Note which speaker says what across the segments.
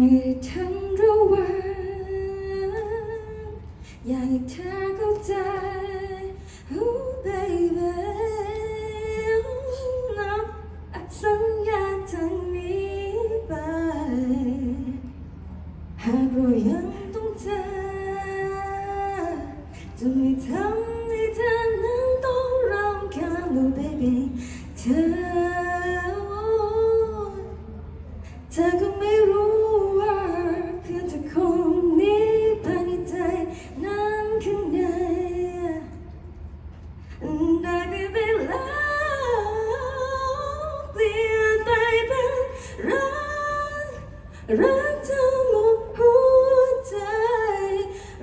Speaker 1: ให้ฉันระวังอยากให้เธอเข้าใจ Oh baby นับสัญญาจางนี้ไป หากเรายังต้องเจอจะไม่ทำให้เธอนั้นต้องร้องคาญ Oh baby เธอเธอก็ รักเธอหมดหัวใจ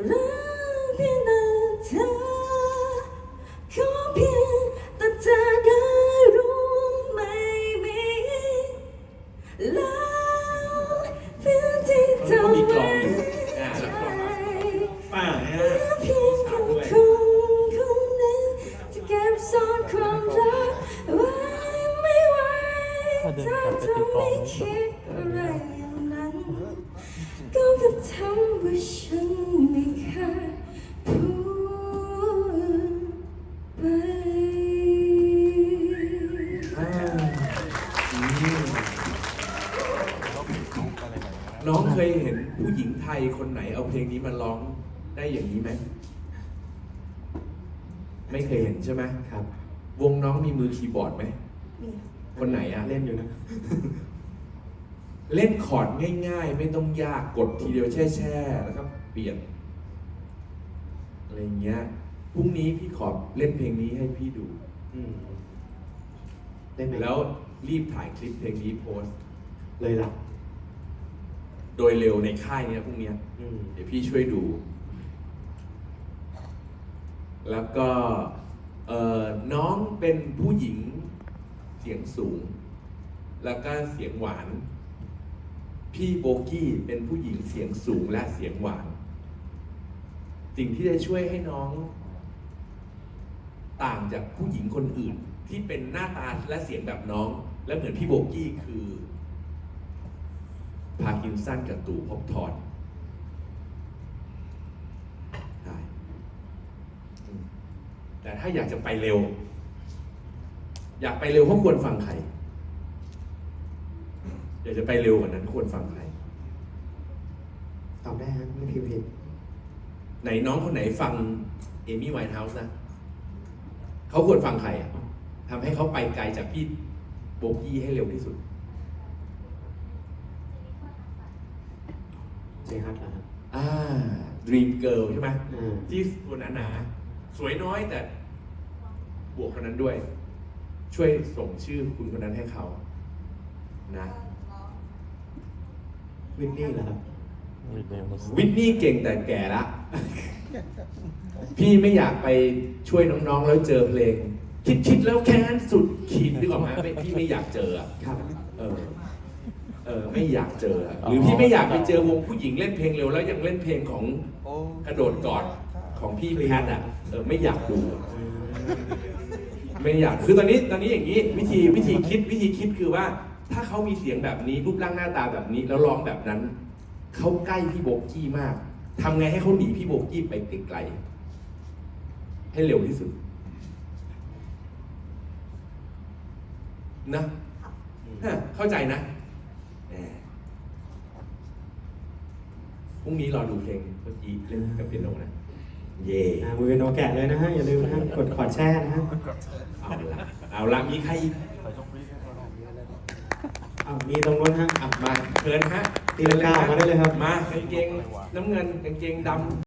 Speaker 1: รักเพียงแต่เธอ ขอเพียงแต่เธอได้รู้ไหม่มีแล้วเพียงที่เธอ
Speaker 2: มีกล
Speaker 1: ไว้
Speaker 2: องอยู่อ่าแล้วก็ป้าฮะ
Speaker 1: เพียงค
Speaker 2: น
Speaker 1: คนคนหนึ่งที่เก็บซ่อนความรักไว้ไม่ไหวถ้าเธอไม่คิดอะไรอย่างนั้น ก็แค่ทำว่าฉันไม่เคยพูดไป
Speaker 2: อ่าอืมน้องเคยเห็นผู้หญิงไทยคนไหนเอาเพลงนี้มาร้องได้อย่างนี้ไหม ไม่เคยเห็นใช่ไหม
Speaker 3: ครับ
Speaker 2: วงน้องมีมือคีย์บอร์ดไหม
Speaker 1: นี่
Speaker 2: คนไหนอะ
Speaker 3: เล่นอยู่นะ
Speaker 2: เล่นคอร์ดง่าย ๆ ไม่ต้องยากกดทีเดียวแช่ๆแล้วก็เปลี่ยนอะไรอย่างเงี้ยพรุ่งนี้พี่ขอเล่นเพลงนี้ให้พี่ดู
Speaker 3: อืมเล่นไหม
Speaker 2: แล้วรีบถ่ายคลิปเพลงนี้โพสต์
Speaker 3: เลยหลับ
Speaker 2: โดยเร็วในค่ายเนี้ยพรุ่งเนี้ย
Speaker 3: อืม
Speaker 2: เดี๋ยวพี่ช่วยดู แล้วก็เอ่อน้องเป็นผู้หญิงเสียงสูง แล้วก็เสียงหวาน พี่โบกี้เป็นผู้หญิงเสียงสูงและเสียงหวาน สิ่งที่จะช่วยให้น้อง ต่างจากผู้หญิงคนอื่น ที่เป็นหน้าตาและเสียงแบบน้อง และเหมือนพี่โบกี้คือพาร์กินสันกับตู่พบทอืมแต่ถ้าอยากจะไปเร็ว อยากไปเร็วเขาควรฟังใคร อยากจะไปเร็วกว่านั้นควรฟังใคร
Speaker 3: ตอบได้ฮะไม่พิมพ์ผิด
Speaker 2: ไหนน้องคนไหนฟังเอมี่ไวท์เฮาส์นะเขาควรฟังใครอะทำให้เขาไปไกลจากพี่โบกี้ให้เร็วที่สุด
Speaker 3: เจฮัทเหรอครับ
Speaker 2: อ่า Dream Girl ใช่ไหม
Speaker 3: อ่า
Speaker 2: ที่ตัวหนาๆสวยน้อยแต่ บวกคนนั้นด้วย ช่วยส่งชื่อคุณคนนั้นให้เขา นะ
Speaker 3: วินนี่เหรอครับ
Speaker 2: วิทนี่เก่งแต่แก่ละ พี่ไม่อยากไปช่วยน้องๆแล้วเจอเพลง คิดๆแล้วแค้นสุดขีดนึกออกมาไม่พี่ไม่อยากเจออะ
Speaker 3: ครับ
Speaker 2: เออ เออไม่อยากเจออะหรือพี่ไม่อยากไปเจอวงผู้หญิงเล่นเพลงเร็วแล้วยังเล่นเพลงของกระโดดกอดของพี่แพทอะเออไม่อยากดูอะไม่อยากคือตอนนี้ตอนนี้อย่างนี้วิธีวิธีคิดวิธีคิดคือว่า ถ้าเขามีเสียงแบบนี้รูปร่างหน้าตาแบบนี้ แล้วร้องแบบนั้น เขาใกล้พี่โบกี้มากทำไงให้เขาหนีพี่โบกี้ไปไกลๆให้เร็วที่สุดนะฮะเข้าใจนะแหมพรุ่งนี้รอดูเพลงเมื่อกี้เล่นกับเปียโนนะ เย่
Speaker 3: อ่ามือเป็นโนแกะเลยนะฮะ อย่าลืมนะฮะ กดขอดแช่นะฮะ
Speaker 2: เอาละเอาละมีใคร อีก
Speaker 3: อ้าวมีตรงนู้นฮะ
Speaker 2: อะมาเชิญฮะ
Speaker 3: ตีลังกาออกมาได้เลยครับ
Speaker 2: มากางเกงน้ำเงินกางเกงดำ